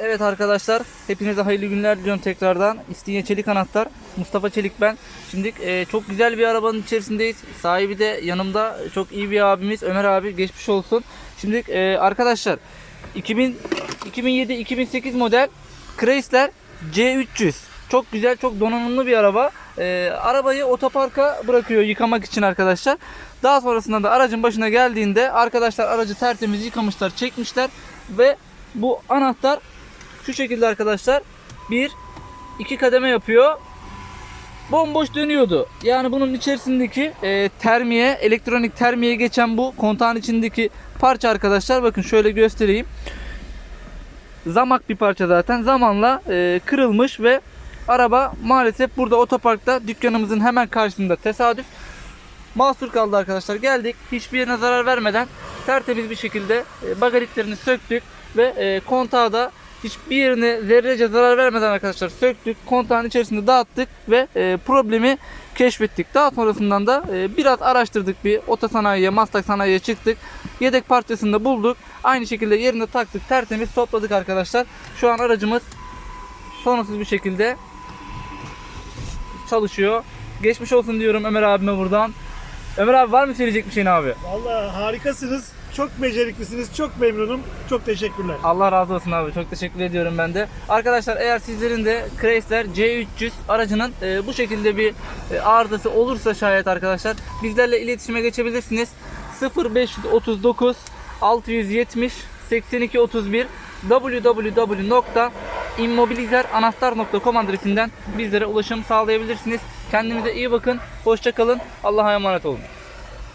Evet arkadaşlar, hepinize hayırlı günler diliyorum tekrardan. İstinye Çelik Anahtar, Mustafa Çelik ben. Şimdi e, çok güzel bir arabanın içerisindeyiz. Sahibi de yanımda çok iyi bir abimiz Ömer abi. Geçmiş olsun. Şimdi e, arkadaşlar 2000 2007-2008 model Chrysler C300. Çok güzel, çok donanımlı bir araba. E, arabayı otoparka bırakıyor yıkamak için arkadaşlar. Daha sonrasında da aracın başına geldiğinde arkadaşlar aracı tertemiz yıkamışlar, çekmişler ve bu anahtar şu şekilde arkadaşlar bir iki kademe yapıyor. Bomboş dönüyordu. Yani bunun içerisindeki e, termiye, elektronik termiye geçen bu kontağın içindeki parça arkadaşlar bakın şöyle göstereyim. Zamak bir parça zaten. Zamanla e, kırılmış ve araba maalesef burada otoparkta dükkanımızın hemen karşısında tesadüf mahsur kaldı arkadaşlar. Geldik hiçbir yerine zarar vermeden tertemiz bir şekilde e, bagalitlerini söktük ve e, kontağı da hiçbir yerine zerrece zarar vermeden arkadaşlar söktük. Kontağın içerisinde dağıttık ve e, problemi keşfettik. Daha sonrasından da e, biraz araştırdık bir otosanayiye, maslak sanayiye çıktık. Yedek parçasını da bulduk. Aynı şekilde yerine taktık. Tertemiz topladık arkadaşlar. Şu an aracımız sorunsuz bir şekilde çalışıyor. Geçmiş olsun diyorum Ömer abime buradan. Ömer abi var mı söyleyecek bir şeyin abi? Vallahi harikasınız. Çok beceriklisiniz. Çok memnunum. Çok teşekkürler. Allah razı olsun abi. Çok teşekkür ediyorum ben de. Arkadaşlar eğer sizlerin de Chrysler C300 aracının e, bu şekilde bir e, arızası olursa şayet arkadaşlar bizlerle iletişime geçebilirsiniz. 0539 670 82 31 www.immobilizeranahtar.com adresinden bizlere ulaşım sağlayabilirsiniz. Kendinize iyi bakın. Hoşça kalın. Allah'a emanet olun.